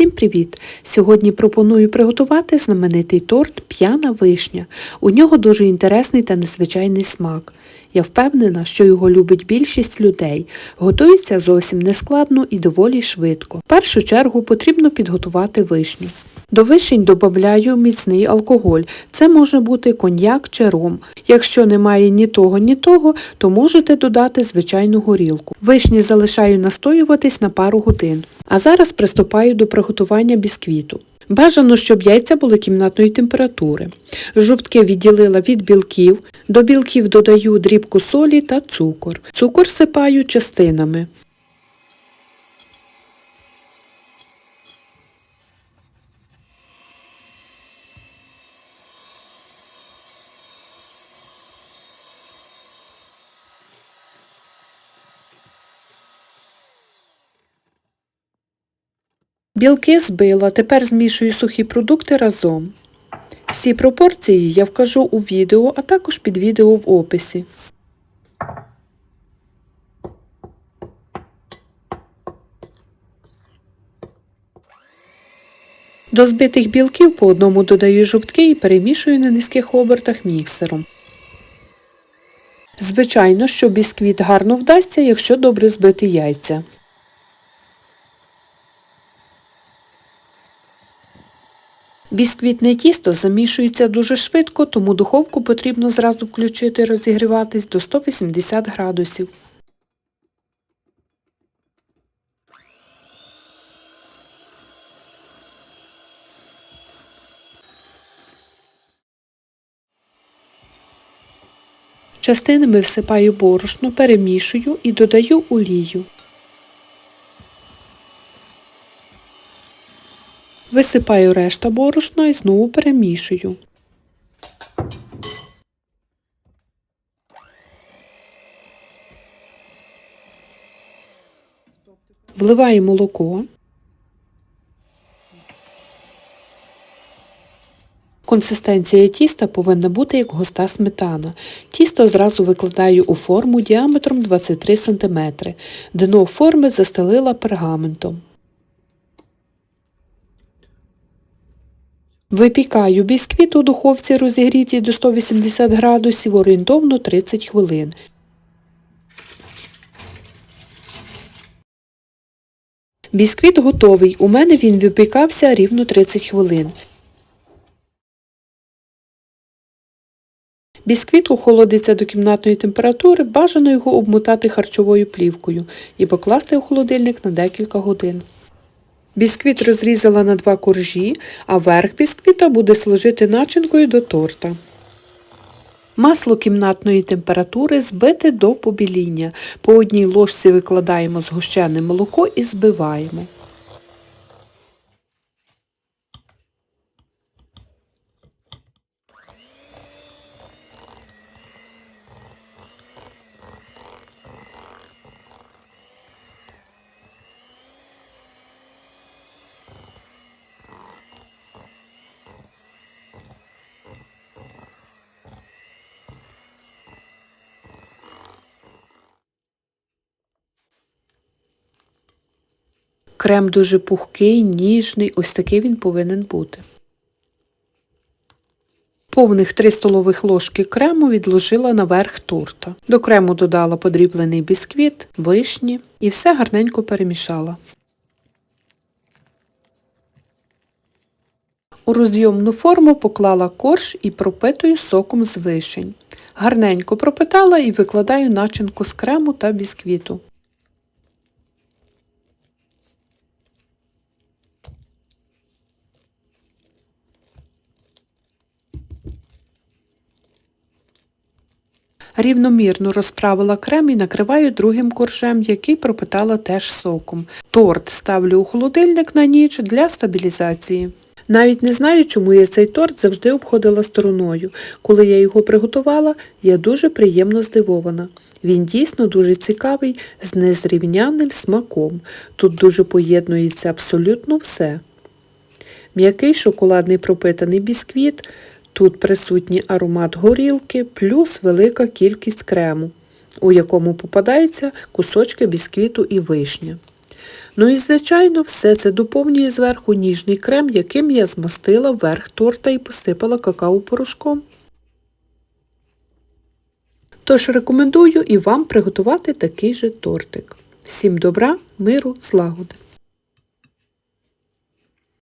Всім привіт! Сьогодні пропоную приготувати знаменитий торт П'яна вишня. У нього дуже інтересний та незвичайний смак. Я впевнена, що його любить більшість людей. Готується зовсім нескладно і доволі швидко. В першу чергу потрібно підготувати вишню. До вишень додаю міцний алкоголь. Це може бути коньяк чи ром. Якщо немає ні того, ні того, то можете додати звичайну горілку. Вишні залишаю настоюватись на пару годин. А зараз приступаю до приготування бісквіту. Бажано, щоб яйця були кімнатної температури. Жовтки відділила від білків. До білків додаю дрібку солі та цукор. Цукор сипаю частинами. Білки збила, тепер змішую сухі продукти разом. Всі пропорції я вкажу у відео, а також під відео в описі. До збитих білків по одному додаю жовтки і перемішую на низьких обертах міксером. Звичайно, що бісквіт гарно вдасться, якщо добре збити яйця. Бісквітне тісто замішується дуже швидко, тому духовку потрібно зразу включити розігріватись до 180 градусів. Частинами всипаю борошно, перемішую і додаю олію. Висипаю решта борошна і знову перемішую. Вливаю молоко. Консистенція тіста повинна бути як густа сметана. Тісто зразу викладаю у форму діаметром 23 см. Дно форми застелила пергаментом. Випікаю бісквіт у духовці розігрітій до 180 градусів орієнтовно 30 хвилин. Бісквіт готовий. У мене він випікався рівно 30 хвилин. Бісквіт охолодиться до кімнатної температури, бажано його обмотати харчовою плівкою і покласти у холодильник на декілька годин. Бісквіт розрізала на два коржі, а верх бісквіта буде служити начинкою до торта. Масло кімнатної температури збите до побіління. По одній ложці викладаємо згущене молоко і збиваємо. Крем дуже пухкий, ніжний, ось такий він повинен бути. Повних 3 столових ложки крему відложила на верх торта. До крему додала подріблений бісквіт, вишні і все гарненько перемішала. У розйомну форму поклала корж і пропитую соком з вишень. Гарненько пропитала і викладаю начинку з крему та бісквіту. Рівномірно розправила крем і накриваю другим коржем, який пропитала теж соком. Торт ставлю у холодильник на ніч для стабілізації. Навіть не знаю, чому я цей торт завжди обходила стороною. Коли я його приготувала, я дуже приємно здивована. Він дійсно дуже цікавий, з незрівнянним смаком. Тут дуже поєднується абсолютно все. М'який шоколадний пропитаний бісквіт, Тут присутній аромат горілки плюс велика кількість крему, у якому попадаються кусочки бісквіту і вишня. Ну і звичайно, все це доповнює зверху ніжний крем, яким я змастила верх торта і посипала какао-порошком. Тож рекомендую і вам приготувати такий же тортик. Всім добра, миру, злагоди!